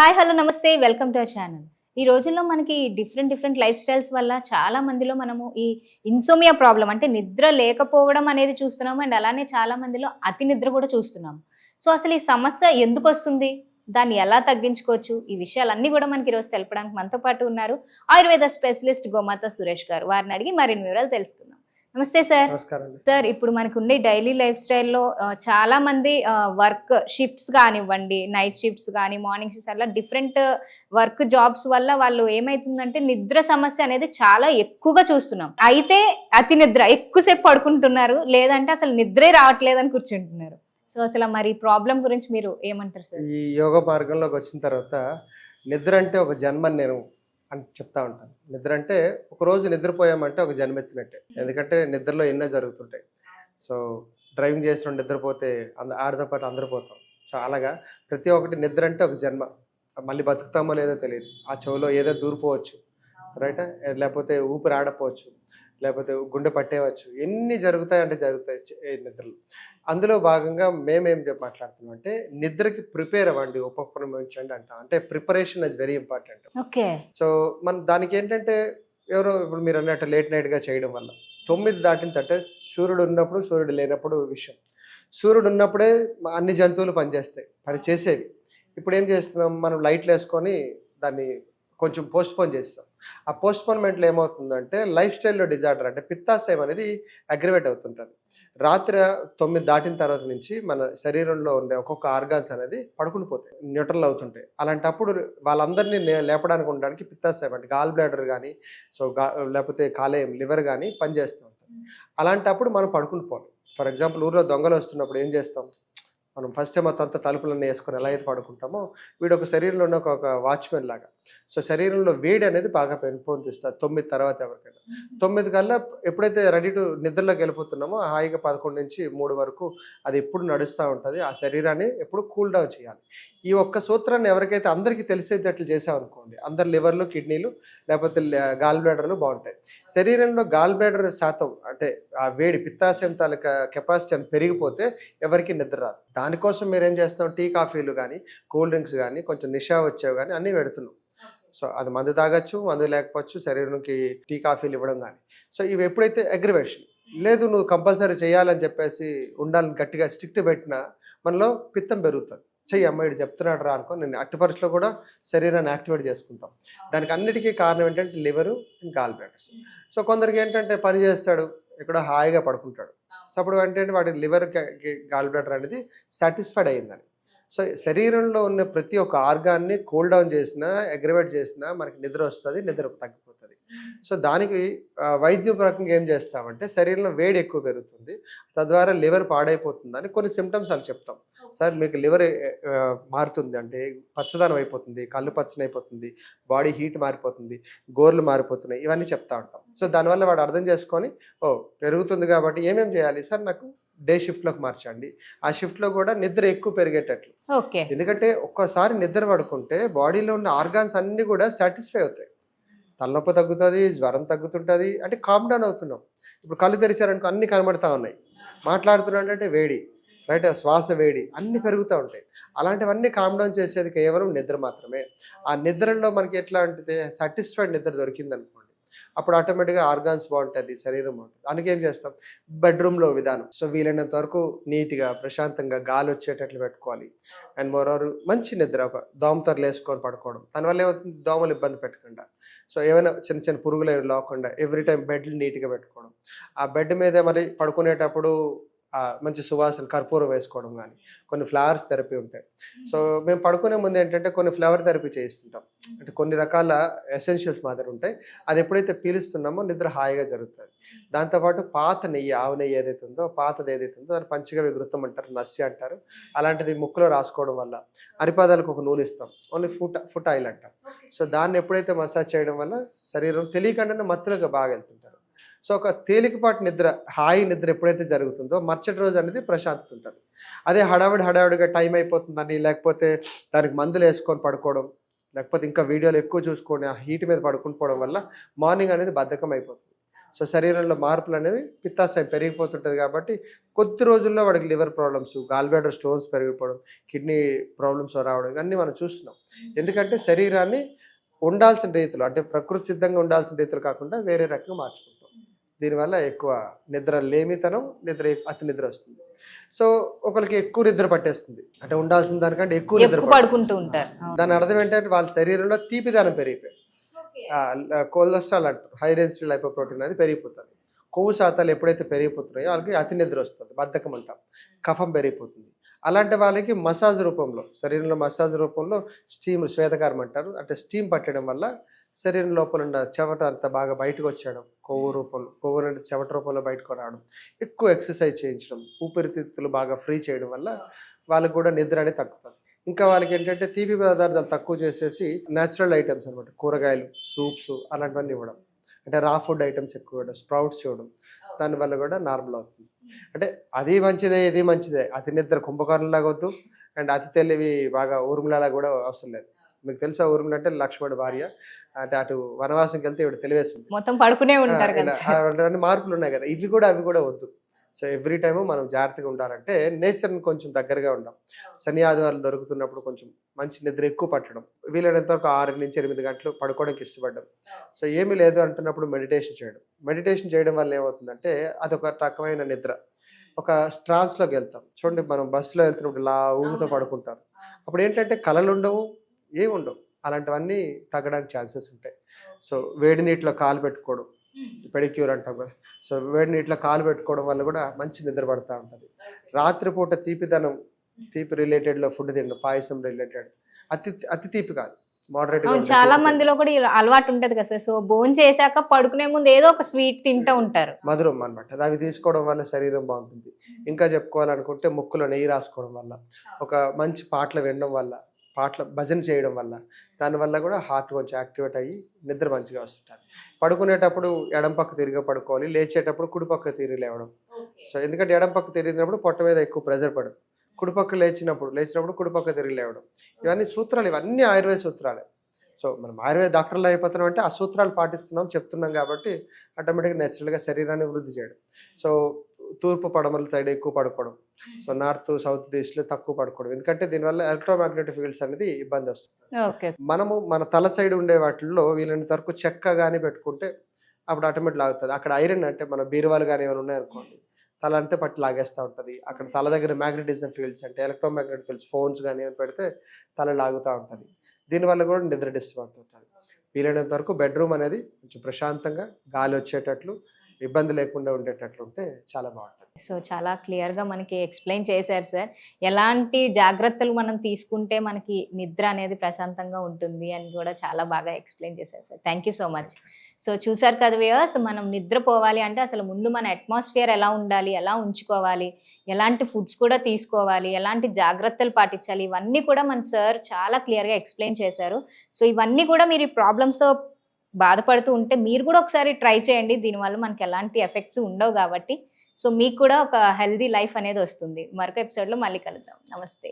Hi hello namaste welcome to our channel. ఈ రోజుల్లో మనకి డిఫరెంట్ డిఫరెంట్ లైఫ్ స్టైల్స్ వల్ల చాలా మందిలో మనము ఈ ఇన్సోమియా ప్రాబ్లం అంటే నిద్ర లేకపోవడం అనేది చూస్తున్నాము. అండ్ అలానే చాలా మందిలో అతి నిద్ర కూడా చూస్తున్నాము. సో అసలు ఈ సమస్య ఎందుకు వస్తుంది? దాన్ని ఎలా తగ్గించుకోవచ్చు? ఈ విషయాలన్నీ కూడా మనకి ఈరోజు తెలపడానికి మనతో పాటు ఉన్నారు ఆయుర్వేద స్పెషలిస్ట్ గోమాత సురేష్ గారు. వారిని అడిగి మరిన్ని వివరాలు తెలుసుకుందాం. నమస్తే సార్. సార్ ఇప్పుడు మనకు ఉండే డైలీ లైఫ్ స్టైల్లో చాలా మంది వర్క్ షిఫ్ట్స్ కానివ్వండి నైట్ షిఫ్ట్స్ కానీ మార్నింగ్ షిఫ్ట్స్ అలా డిఫరెంట్ వర్క్ జాబ్స్ వల్ల వాళ్ళు ఏమైతుందంటే నిద్ర సమస్య అనేది చాలా ఎక్కువగా చూస్తున్నాం. అయితే అతి నిద్ర ఎక్కువసేపు పడుకుంటున్నారు లేదంటే అసలు నిద్రే రావట్లేదని కూర్చుంటున్నారు. సో అసలు మరి ప్రాబ్లం గురించి మీరు ఏమంటారు సార్? ఈ యోగ మార్గంలోకి వచ్చిన తర్వాత నిద్ర అంటే ఒక జన్మ అని నేను అని చెప్తా ఉంటాను. నిద్ర అంటే ఒకరోజు నిద్రపోయామంటే ఒక జన్మ ఎత్తినట్టే ఎందుకంటే నిద్రలో ఎన్నో జరుగుతుంటాయి. సో డ్రైవింగ్ చేసిన నిద్రపోతే అంద ఆడితో పాటు అందరూ పోతాం. సో అలాగా ప్రతి ఒక్కటి నిద్ర అంటే ఒక జన్మ. మళ్ళీ బతుకుతామో లేదో తెలియదు. ఆ చెవులో ఏదో దూరిపోవచ్చు. రైట్? లేకపోతే ఊపిరి ఆడపోవచ్చు. లేకపోతే గుండె పట్టేవచ్చు ఎన్ని జరుగుతాయి అంటే జరుగుతాయి నిద్రలు. అందులో భాగంగా మేమేం మాట్లాడుతున్నాం అంటే నిద్రకి ప్రిపేర్ అవ్వండి ఉపక్రమించండి అంటాం. అంటే preparation is very important okay. So మన దానికి ఏంటంటే ఎవరో ఇప్పుడు మీరు అన్నట్టు లేట్ నైట్గా చేయడం వల్ల. తొమ్మిది దాటిందంటే సూర్యుడు ఉన్నప్పుడు సూర్యుడు లేనప్పుడు విషయం. సూర్యుడు ఉన్నప్పుడే అన్ని జంతువులు పనిచేస్తాయి. పని చేసేవి. ఇప్పుడు ఏం చేస్తున్నాం? మనం లైట్లు వేసుకొని దాన్ని కొంచెం పోస్ట్పోన్ చేస్తాం. ఆ పోస్ట్పోన్మెంట్లో ఏమవుతుందంటే లైఫ్ స్టైల్లో డిజార్డర్ అంటే పిత్తాశయం అనేది అగ్రివేట్ అవుతుంటుంది. రాత్రి తొమ్మిది దాటిన తర్వాత నుంచి మన శరీరంలో ఉండే ఒక్కొక్క ఆర్గాన్స్ అనేది పడుకుని పోతాయి న్యూట్రల్ అవుతుంటాయి. అలాంటప్పుడు వాళ్ళందరినీ లేపడానికి ఉండడానికి పిత్తాశయం అంటే గాల్ బ్లాడర్ కానీ సో గా లేకపోతే కాలేయం లివర్ కానీ పనిచేస్తూ ఉంటాయి. అలాంటప్పుడు మనం పడుకుని పోవాలి. ఫర్ ఎగ్జాంపుల్ ఊర్లో దొంగలు వస్తున్నప్పుడు ఏం చేస్తాం? మనం ఫస్ట్ టైం మొత్తం అంతా తలుపులన్నీ వేసుకొని ఎలా అయితే పడుకుంటామో వీడు ఒక శరీరంలో ఉన్న ఒక వాచ్మెన్ లాగా. సో శరీరంలో వేడి అనేది బాగా పెంపొందిస్తారు తొమ్మిది తర్వాత ఎవరికైనా. తొమ్మిది కల్లా ఎప్పుడైతే రెడీ టు నిద్రలోకి వెళ్ళిపోతున్నామో హాయిగా పదకొండు నుంచి మూడు వరకు అది ఎప్పుడు నడుస్తూ ఉంటుంది. ఆ శరీరాన్ని ఎప్పుడు కూల్ డౌన్ చేయాలి. ఈ ఒక్క సూత్రాన్ని ఎవరికైతే అందరికీ తెలిసేటట్లు చేసామనుకోండి అందరి లివర్లు కిడ్నీలు లేకపోతే గాల్ బ్లాడర్లు బాగుంటాయి. శరీరంలో గాల్ బ్లాడర్ శాతం అంటే ఆ వేడి పిత్తాశయం తాలూకా కెపాసిటీ అని పెరిగిపోతే ఎవరికి నిద్ర రాదు. దానికోసం మీరు ఏం చేస్తాం? టీ కాఫీలు కానీ కూల్ డ్రింక్స్ కానీ కొంచెం నిషా వచ్చేవి కానీ అన్నీ పెడుతున్నాం. సో అది మందు తాగొచ్చు మందు లేకపోవచ్చు శరీరంకి టీ కాఫీలు ఇవ్వడం కానీ సో ఇవి ఎప్పుడైతే అగ్రివేషన్ లేదు నువ్వు కంపల్సరీ చేయాలని చెప్పేసి ఉండాలని గట్టిగా స్ట్రిక్ట్ పెట్టినా మనలో పిత్తం పెరుగుతుంది. చెయ్యి అమ్మాయిడు చెప్తున్నాడు రా అనుకో నేను అట్టి పరిస్థితిలో కూడా శరీరాన్ని యాక్టివేట్ చేసుకుంటాం. దానికి అన్నిటికీ కారణం ఏంటంటే liver and gall bladders so కొందరికి ఏంటంటే పని చేస్తాడు ఎక్కడో హాయిగా పడుకుంటాడు. సో అప్పుడు వాటి వాడి లివర్ గాల్ బ్లాడర్ అనేది సాటిస్ఫైడ్ అయిందని సో శరీరంలో ఉన్న ప్రతి ఒక్క ఆర్గాన్ని కూల్ డౌన్ చేసినా అగ్రివేట్ చేసినా మనకి నిద్ర వస్తుంది నిద్ర తగ్గిపోతుంది. సో దానికి ఆ, వైద్య రకంగా ఏం చేస్తామంటే శరీరంలో వేడి ఎక్కువ పెరుగుతుంది. తద్వారా లివర్ పాడైపోతుందని కొన్ని సిమ్టమ్స్ అని చెప్తాం. సార్ మీకు లివర్ మారుతుంది. అంటే పచ్చదనం అయిపోతుంది కళ్ళు పచ్చని అయిపోతుంది బాడీ హీట్ మారిపోతుంది గోర్లు మారిపోతున్నాయి ఇవన్నీ చెప్తా ఉంటాం. సో దానివల్ల వాడు అర్థం చేసుకొని ఓ పెరుగుతుంది కాబట్టి ఏమేం చేయాలి సార్? నాకు డే షిఫ్ట్లోకి మార్చండి. ఆ షిఫ్ట్లో కూడా నిద్ర ఎక్కువ పెరిగేటట్లు. ఓకే. ఎందుకంటే ఒక్కసారి నిద్ర పడుకుంటే బాడీలో ఉన్న ఆర్గాన్స్ అన్నీ కూడా సాటిస్ఫై అవుతాయి. తలనొప్పి తగ్గుతుంది జ్వరం తగ్గుతుంటుంది. అంటే కామ్ డౌన్ అవుతున్నాం. ఇప్పుడు కళ్ళు తెరిచారనుకో అన్ని కనబడతా ఉన్నాయి. మాట్లాడుతున్నాడు అంటే వేడి రైట్ శ్వాస వేడి అన్నీ పెరుగుతూ ఉంటాయి. అలాంటివన్నీ కామ్ డౌన్ చేసేది కేవలం నిద్ర మాత్రమే. ఆ నిద్రలో మనకి ఎట్లా అంటే సాటిస్ఫైడ్ నిద్ర దొరికిందనుకోండి. అప్పుడు ఆటోమేటిక్గా ఆర్గాన్స్ బాగుంటుంది శరీరం బాగుంటుంది. అందుకే ఏం చేస్తాం? బెడ్రూమ్లో విధానం. సో వీలైనంత వరకు నీట్గా ప్రశాంతంగా గాలి వచ్చేటట్లు పెట్టుకోవాలి. అండ్ మోరోవర్ మంచి నిద్ర ఒక దోమతరలు వేసుకొని పడుకోవడం. దానివల్ల ఏమవుతుంది? దోమలు ఇబ్బంది పెట్టకుండా. సో ఏమైనా చిన్న చిన్న పురుగులు లేకుండా ఎవ్రీ టైం బెడ్లు నీట్గా పెట్టుకోవడం. ఆ బెడ్ మీద మరి పడుకునేటప్పుడు మంచి సువాసన కర్పూరం వేసుకోవడం కానీ కొన్ని ఫ్లవర్స్ థెరపీ ఉంటాయి. సో మేము. పడుకునే ముందు ఏంటంటే కొన్ని ఫ్లవర్ థెరపీ చేయిస్తుంటాం. అంటే కొన్ని రకాల ఎసెన్షియల్స్ మాదిరి ఉంటాయి. అది ఎప్పుడైతే పీలుస్తున్నామో నిద్ర హాయిగా జరుగుతుంది. దాంతోపాటు పాత నెయ్యి ఆవు నెయ్యి ఏదైతే ఉందో పాతది ఏదైతే ఉందో దాన్ని పంచగా విగృతం అంటారు నస్సి అంటారు. అలాంటిది ముక్కులో రాసుకోవడం వల్ల అరిపాదాలకు ఒక నూనె ఇస్తాం. ఓన్లీ ఫుట్ ఫుట్ ఆయిల్ అంటాం. సో దాన్ని ఎప్పుడైతే మసాజ్ చేయడం వల్ల శరీరం తెలియకుండానే మత్తులుగా బాగా వెళ్తుంటారు. సో ఒక తేలికపాటి నిద్ర హాయి నిద్ర ఎప్పుడైతే జరుగుతుందో మరుసటి రోజు అనేది ప్రశాంతత ఉంటుంది. అదే హడావిడి హడావిడిగా టైం అయిపోతుందని లేకపోతే దానికి మందులు వేసుకొని పడుకోవడం లేకపోతే ఇంకా వీడియోలు ఎక్కువ చూసుకొని ఆ హీట్ మీద పడుకుని పోవడం వల్ల మార్నింగ్ అనేది బద్ధకం అయిపోతుంది. సో శరీరంలో మార్పులు అనేవి పిత్తాశయం పెరిగిపోతుంటుంది కాబట్టి కొద్ది రోజుల్లో వాడికి లివర్ ప్రాబ్లమ్స్ గాల్బ్లాడర్ స్టోన్స్ పెరిగిపోవడం కిడ్నీ ప్రాబ్లమ్స్ రావడం ఇవన్నీ మనం చూస్తున్నాం. ఎందుకంటే శరీరాన్ని ఉండాల్సిన రీతిలో అంటే ప్రకృతి సిద్ధంగా ఉండాల్సిన రీతిలో కాకుండా వేరే రకంగా మార్చుకుంటాం. దీనివల్ల ఎక్కువ నిద్ర లేమితనం నిద్ర అతి నిద్ర వస్తుంది. సో ఒకరికి ఎక్కువ నిద్ర పట్టేస్తుంది. అంటే ఉండాల్సిన దానికంటే ఎక్కువ నిద్ర. పడుకుంటూ ఉంటారు. దాని అర్థం ఏంటంటే వాళ్ళ శరీరంలో తీపిదనం పెరిగిపోయి కొలెస్ట్రాల్ అంటారు హై డెన్సిటీ లైపోప్రోటీన్ అనేది పెరిగిపోతుంది. కొవ్వు శాతాలు ఎప్పుడైతే పెరిగిపోతున్నాయో వాళ్ళకి అతి నిద్ర వస్తుంది బద్ధకం అంటాం. కఫం పెరిగిపోతుంది. అలాంటి వాళ్ళకి మసాజ్ రూపంలో శరీరంలో మసాజ్ రూపంలో స్టీమ్ శ్వేతకారం అంటారు. అంటే స్టీమ్ పట్టడం వల్ల శరీరం లోపల ఉన్న చెమట అంతా బాగా బయటకు వచ్చేయడం కొవ్వు రూపంలో కొవ్వు నుండి చెమట రూపంలో బయటకు రావడం ఎక్కువ ఎక్సర్సైజ్ చేయించడం ఊపిరితిత్తులు బాగా ఫ్రీ చేయడం వల్ల వాళ్ళకి కూడా నిద్ర అనేది తగ్గుతుంది. ఇంకా వాళ్ళకి ఏంటంటే తీపి పదార్థాలు తక్కువ చేసేసి న్యాచురల్ ఐటమ్స్ అనమాట కూరగాయలు సూప్స్ అలాంటివన్నీ ఇవ్వడం. అంటే రా ఫుడ్ ఐటమ్స్ ఎక్కువ ఇవ్వడం స్ప్రౌట్స్ ఇవ్వడం. దానివల్ల కూడా నార్మల్ అవుతుంది. అంటే అది మంచిదే ఇది మంచిదే. అతి నిద్ర కుంభకర్ణలాగా వద్దు. అండ్ అతి తెలివి బాగా ఊర్మిళలా కూడా అవసరం లేదు. మీకు తెలుసా ఊర్మిళ అంటే లక్ష్మణుడి భార్య. అంటే అటు వనవాసంకి వెళ్తే ఇవి తెలివేస్తుంది. మొత్తం పడుకునే ఉంటారు కదా మార్పులు ఉన్నాయి కదా. ఇవి కూడా అవి కూడా వద్దు. సో ఎవ్రీ టైం మనం జాగ్రత్తగా ఉండాలంటే నేచర్ని కొంచెం దగ్గరగా ఉండాలి శని ఆదివారాలు దొరుకుతున్నప్పుడు కొంచెం మంచి నిద్ర ఎక్కువ పట్టడం. వీలైనంత వరకు ఆరు నుంచి ఎనిమిది గంటలు పడుకోవడానికి ఇష్టపడ్డం. సో ఏమీ లేదు అంటున్నప్పుడు మెడిటేషన్ చేయడం. మెడిటేషన్ చేయడం వల్ల ఏమవుతుందంటే అదొక రకమైన నిద్ర. ఒక ట్రాన్స్లోకి వెళ్తాం. చూడండి మనం బస్సులో వెళ్తున్నప్పుడు ఇలా ఊగుతో పడుకుంటాం. అప్పుడు ఏంటంటే కళలు ఉండవు ఏమి ఉండవు అలాంటివన్నీ తగ్గడానికి ఛాన్సెస్ ఉంటాయి. సో వేడి నీటిలో కాలు పెట్టుకోవడం పెడిక్యూర్ అంటాం కదా. సో వేడి నీటిలో కాలు పెట్టుకోవడం వల్ల కూడా మంచి నిద్ర పడతా ఉంటుంది. రాత్రిపూట తీపిదనం తీపి రిలేటెడ్లో ఫుడ్ తినడం పాయసం రిలేటెడ్ అతి అతి తీపి కాదు. మోడరేట్ చాలా మందిలో కూడా అలవాటు ఉంటది కదా సార్. సో భోజనం చేశాక పడుకునే ముందు ఏదో ఒక స్వీట్ తింటూ ఉంటారు. మధురం అనమాట అవి తీసుకోవడం వల్ల శరీరం బాగుంటుంది. ఇంకా చెప్పుకోవాలనుకుంటే ముక్కులో నెయ్యి రాసుకోవడం వల్ల ఒక మంచి పాటలు వినడం వల్ల పాటలు భజన చేయడం వల్ల దానివల్ల కూడా హార్ట్ కొంచెం యాక్టివేట్ అయ్యి నిద్ర మంచిగా వస్తుంటారు పడుకునేటప్పుడు ఎడం పక్క తిరిగి పడుకోవాలి లేచేటప్పుడు కుడి పక్క తిరిగి లేవడం. సో ఎందుకంటే ఎడం పక్క తిరిగినప్పుడు పొట్ట మీద ఎక్కువ ప్రెజర్ పడదు. కుడి పక్క లేచినప్పుడు లేచినప్పుడు కుడి పక్క తిరిగి లేవడం. ఇవన్నీ సూత్రాలు ఇవన్నీ ఆయుర్వేద సూత్రాలే. సో మనం ఆయుర్వేద డాక్టర్లు అయిపోతున్నాం అంటే ఆ సూత్రాలు పాటిస్తున్నాం చెప్తున్నాం కాబట్టి ఆటోమేటిక్గా నేచురల్గా శరీరాన్ని వృద్ధి చేయడం. సో తూర్పు పడమల సైడ్ ఎక్కువ పడుకోవడం. సో నార్త్ సౌత్ దిశలో తక్కువ పడుకోవడం. ఎందుకంటే దీనివల్ల ఎలక్ట్రోమాగ్నెటిక్ ఫీల్డ్స్ అనేది ఇబ్బంది వస్తుంది. మనము మన తల సైడ్ ఉండే వాటిల్లో వీలైనంత వరకు చెక్క కానీ పెట్టుకుంటే అప్పుడు ఆటోమేటిక్ లాగుతుంది. అక్కడ ఐరన్ అంటే మన బీరువాలు కానీ ఏమైనా ఉన్నాయనుకోండి తల అంతే పట్టి లాగేస్తూ ఉంటుంది. అక్కడ తల దగ్గర మ్యాగ్నెటిజం ఫీల్డ్స్ అంటే ఎలక్ట్రోమాగ్నెటిక్ ఫీల్డ్స్ ఫోన్స్ కానీ ఏమైనా పెడితే తల లాగుతూ ఉంటుంది. దీనివల్ల కూడా నిద్ర డిస్టర్బ్ అవుతుంది. వీలైనంత వరకు బెడ్రూమ్ అనేది కొంచెం ప్రశాంతంగా గాలి వచ్చేటట్లు ఇబ్బంది లేకుండా ఉండేటట్లుంటే చాలా బాగుంటుంది. సో చాలా క్లియర్గా మనకి ఎక్స్ప్లెయిన్ చేశారు సార్. ఎలాంటి జాగ్రత్తలు మనం తీసుకుంటే మనకి నిద్ర అనేది ప్రశాంతంగా ఉంటుంది అని కూడా చాలా బాగా ఎక్స్ప్లెయిన్ చేశారు sir. Thank you so much. So చూసారు కదా వ్యూవర్స్ మనం నిద్రపోవాలి అంటే అసలు ముందు మన అట్మాస్ఫియర్ ఎలా ఉండాలి ఎలా ఉంచుకోవాలి ఎలాంటి ఫుడ్స్ కూడా తీసుకోవాలి ఎలాంటి జాగ్రత్తలు పాటించాలి ఇవన్నీ కూడా మన సార్ చాలా క్లియర్గా ఎక్స్ప్లెయిన్ చేశారు. సో ఇవన్నీ కూడా మీరు ఈ ప్రాబ్లమ్స్తో బాధపడుతూ ఉంటే మీరు కూడా ఒకసారి ట్రై చేయండి. దీనివల్ల మనకి ఎలాంటి ఎఫెక్ట్స్ ఉండవు కాబట్టి. సో మీకు కూడా ఒక హెల్దీ లైఫ్ అనేది వస్తుంది. మరొక ఎపిసోడ్లో మళ్ళీ కలుద్దాం. నమస్తే.